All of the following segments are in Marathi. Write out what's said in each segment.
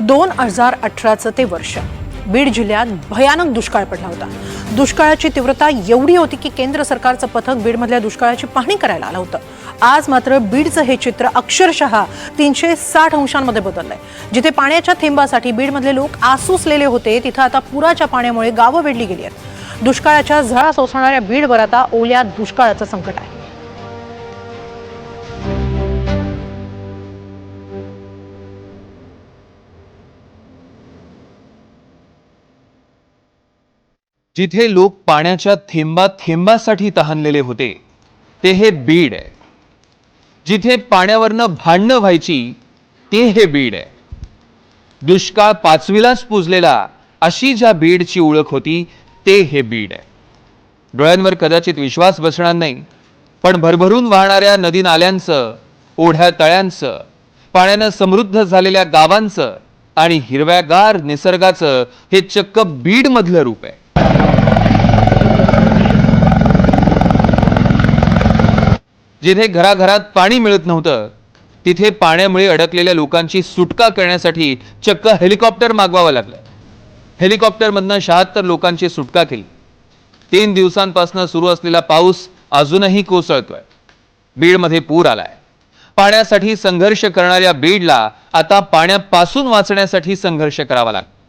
दोन हजार अठराचं ते वर्ष. बीड जिल्ह्यात भयानक दुष्काळ पडला होता. दुष्काळाची तीव्रता एवढी होती की केंद्र सरकारचं पथक बीडमधल्या दुष्काळाची पाहणी करायला आलं होतं. आज मात्र बीडचं हे चित्र अक्षरशः तीनशे साठ अंशांमध्ये बदललंय. जिथे पाण्याच्या थेंबासाठी बीडमधले लोक आसुसलेले होते तिथं आता पुराच्या पाण्यामुळे गावं वेढली गेली आहेत. दुष्काळाच्या झळा सोसणाऱ्या बीडवर आता ओल्या दुष्काळाचं संकट आहे. जिथे लोक पाण्याच्या थेंबा थेंबासाठी तहानलेले होते ते हे बीड आहे. जिथे पाण्यावरनं भांडणं व्हायची ते हे बीड आहे. दुष्काळ पाचवीलाच पुजलेला अशी ज्या बीडची ओळख होती ते हे बीड आहे. डोळ्यांवर कदाचित विश्वास बसणार नाही पण भरभरून वाहणाऱ्या नदी नाल्यांचं ओढ्या तळ्यांचं पाण्यानं समृद्ध झालेल्या गावांचं आणि हिरव्यागार निसर्गाचं हे चक्क बीडमधलं रूप आहे. जिथे घराघरात पाणी मिळत नव्हतं तिथे पाण्यामुळे अडकलेल्या लोकांची सुटका करण्यासाठी चक्क हेलिकॉप्टर मागवावं लागलं. हेलिकॉप्टरमधनं शहात्तर लोकांची सुटका केली. तीन दिवसांपासून सुरू असलेला पाऊस अजूनही कोसळतोय. बीडमध्ये पूर आलाय. पाण्यासाठी संघर्ष करणाऱ्या बीडला आता पाण्यापासून वाचण्यासाठी संघर्ष करावा लागतो.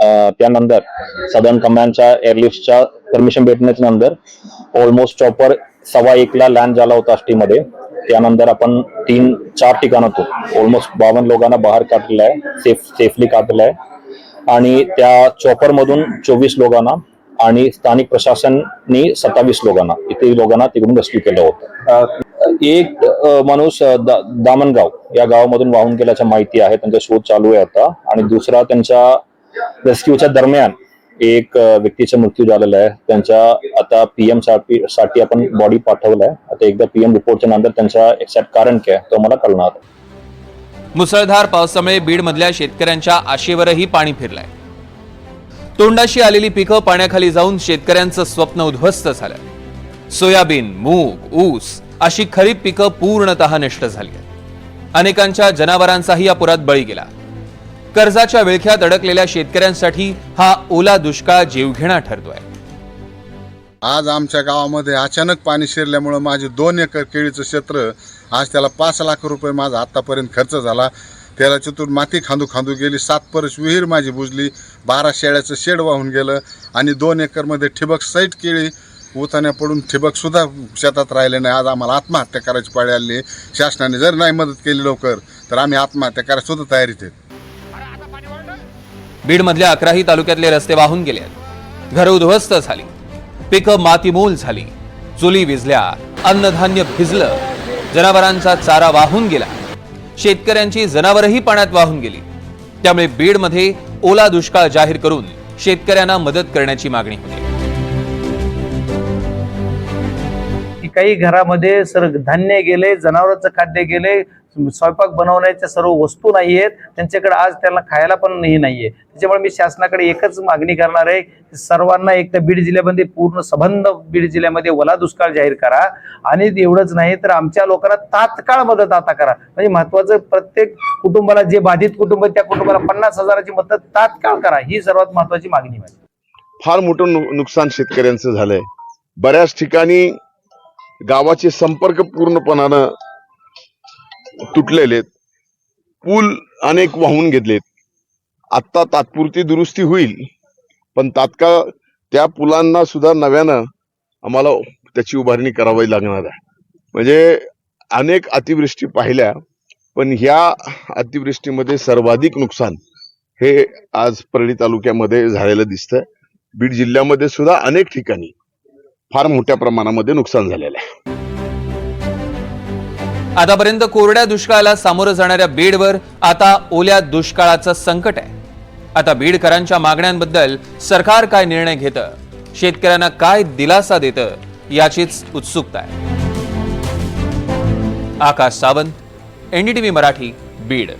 त्यानंतर सदर्न कमांडच्या एअरलिफ्टच्या परमिशन भेटण्याच्या नंतर ऑलमोस्ट चॉपर सव्वा एकला लँड झाला होता आष्टीमध्ये त्यानंतर आपण तीन चार ठिकाणातून ऑलमोस्ट बावन्न लोकांना बाहेर काढलेलं आहे. सेफ सेफली काढलेलं आहे. आणि त्या चॉपर मधून चोवीस लोकांना आणि स्थानिक प्रशासननी सत्तावीस लोकांना. इथे लोकांना तिकडून रेस्क्यू केलं होतं. एक माणूस दा- दामणगाव या गावामधून वाहून गेल्याच्या माहिती आहे. त्यांचा शोध चालू आहे आता. आणि दुसरा त्यांच्या रेस्क्यूच्या दरम्यान एक व्यक्तीचा मृत्यू झालेला आहे. त्यांच्या आता पीएमसाठी आपण बॉडी पाठवलाय. आता एकदा पीएम रिपोर्टच्या नंतर त्यांचा एक्झॅक्ट कारण काय तो मला कळणार. मुसळधार पावसामुळे बीड मधल्या शेतकऱ्यांच्या आशेवरही पाणी फिरलंय. तोंडाशी आलेली पिकं पाण्याखाली जाऊन शेतकऱ्यांचं स्वप्न उद्ध्वस्त झालं. सोयाबीन मूग ऊस अशी खरीप पिकं पूर्णतः नष्ट झाली आहेत. अनेकांच्या जनावरांचाही या पुरात बळी गेला. कर्जाच्या विळख्यात अडकलेल्या शेतकऱ्यांसाठी हा ओला दुष्काळ जीवघेणा ठरतोय. आज आमच्या गावामध्ये अचानक पाणी शिरल्यामुळं माझे दोन एकर केळीचं क्षेत्र आज त्याला पाच लाख रुपये माझा आतापर्यंत खर्च झाला. त्याला चतुर माती खांदू खांदू गेली सात परस विहीर माझी बुजली बारा शेळ्याचं शेड वाहून गेलं आणि दोन एकरमध्ये ठिबक सैट केळी उतान्या पडून ठिबक सुद्धा शेतात राहिले नाही. आज आम्हाला आत्महत्या करायची पाळी आली. शासनाने जर नाही मदत केली लवकर तर आम्ही आत्महत्या करायला सुद्धा तयारीत आहेत. बीडमधल्या अकराही तालुक्यातले रस्ते वाहून गेले घरं उद्ध्वस्त झाली. पिकं मातीमोल झाली. चुली विजल्या. अन्नधान्य भिजलं. जनावरांचा चारा वाहून गेला. शेतकऱ्यांची जनावरही पाण्यात वाहून गेली. त्यामुळे बीडमध्ये ओला दुष्काळ जाहीर करून शेतकऱ्यांना मदत करण्याची मागणी होती. काही घरामध्ये सर धान्य गेले जनावरांचं खाद्य गेले स्वयंपाक बनवण्याच्या सर्व वस्तू नाही आहेत त्यांच्याकडे आज त्यांना खायला पण हे नाहीये. त्याच्यामुळे मी शासनाकडे एकच मागणी करणार आहे की सर्वांना एक तर बीड जिल्ह्यामध्ये पूर्ण संबंध बीड जिल्ह्यामध्ये वला दुष्काळ जाहीर करा. आणि एवढंच नाही तर आमच्या लोकांना तात्काळ मदत आता करा. म्हणजे महत्वाचं प्रत्येक कुटुंबाला जे बाधित कुटुंब आहे, त्या कुटुंबाला पन्नास हजाराची मदत तात्काळ करा. ही सर्वात महत्वाची मागणी माझी. फार मोठं नुकसान शेतकऱ्यांचं झालंय. बऱ्याच ठिकाणी गावाचे संपर्क पूर्णपणानं तुटलेले आहेत. पूल अनेक वाहून घेतलेत. आत्ता तात्पुरती दुरुस्ती होईल पण तात्काळ त्या पुलांना सुद्धा नव्यानं आम्हाला त्याची उभारणी करावी लागणार आहे. म्हणजे अनेक अतिवृष्टी पाहिल्या पण ह्या अतिवृष्टीमध्ये सर्वाधिक नुकसान हे आज परळी तालुक्यामध्ये झालेलं दिसतंय. बीड जिल्ह्यामध्ये सुद्धा अनेक ठिकाणी फार मोठ्या प्रमाणामध्ये नुकसान झालेलं आहे. आतापर्यंत कोरड्या दुष्काळाला सामोरं जाणाऱ्या बीडवर आता ओल्या दुष्काळाचं संकट आहे. आता बीडकरांच्या मागण्यांबद्दल सरकार काय निर्णय घेतं? शेतकऱ्यांना काय दिलासा देतं? याचीच उत्सुकता आहे. आकाश सावंत एनडीटीव्ही मराठी बीड.